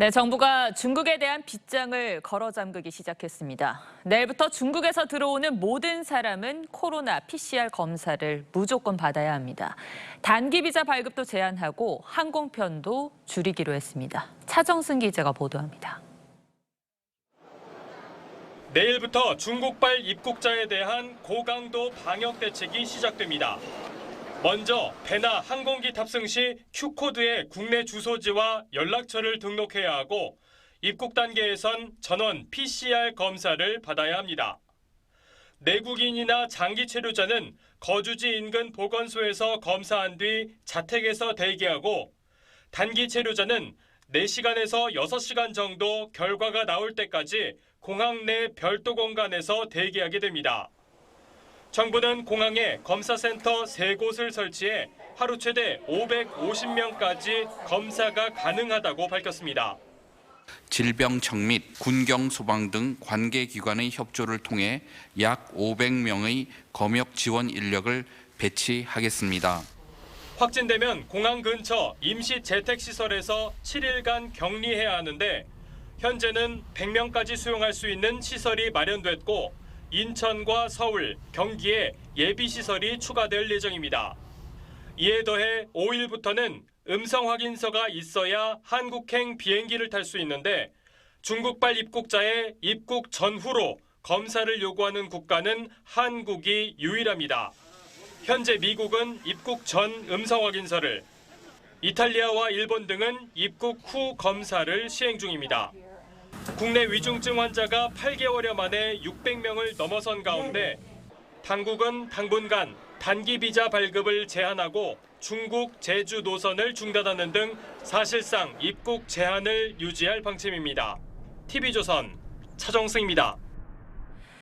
네, 정부가 중국에 대한 빗장을 걸어 잠그기 시작했습니다. 내일부터 중국에서 들어오는 모든 사람은 코로나 PCR 검사를 무조건 받아야 합니다. 단기 비자 발급도 제한하고 항공편도 줄이기로 했습니다. 차정승 기자가 보도합니다. 내일부터 중국발 입국자에 대한 고강도 방역 대책이 시작됩니다. 먼저 배나 항공기 탑승 시 Q코드에 국내 주소지와 연락처를 등록해야 하고 입국 단계에선 전원 PCR 검사를 받아야 합니다. 내국인이나 장기 체류자는 거주지 인근 보건소에서 검사한 뒤 자택에서 대기하고 단기 체류자는 4시간에서 6시간 정도 결과가 나올 때까지 공항 내 별도 공간에서 대기하게 됩니다. 정부는 공항에 검사센터 3곳을 설치해 하루 최대 550명까지 검사가 가능하다고 밝혔습니다. 질병청 및 군경 소방 등 관계 기관의 협조를 통해 약 500명의 검역 지원 인력을 배치하겠습니다. 확진되면 공항 근처 임시 재택 시설에서 7일간 격리해야 하는데 현재는 100명까지 수용할 수 있는 시설이 마련됐고 인천과 서울, 경기에 예비 시설이 추가될 예정입니다. 이에 더해 5일부터는 음성 확인서가 있어야 한국행 비행기를 탈 수 있는데 중국발 입국자의 입국 전후로 검사를 요구하는 국가는 한국이 유일합니다. 현재 미국은 입국 전 음성 확인서를, 이탈리아와 일본 등은 입국 후 검사를 시행 중입니다. 국내 위중증 환자가 8개월여 만에 600명을 넘어선 가운데 당국은 당분간 단기 비자 발급을 제한하고 중국 제주 노선을 중단하는 등 사실상 입국 제한을 유지할 방침입니다. TV조선 차정승입니다.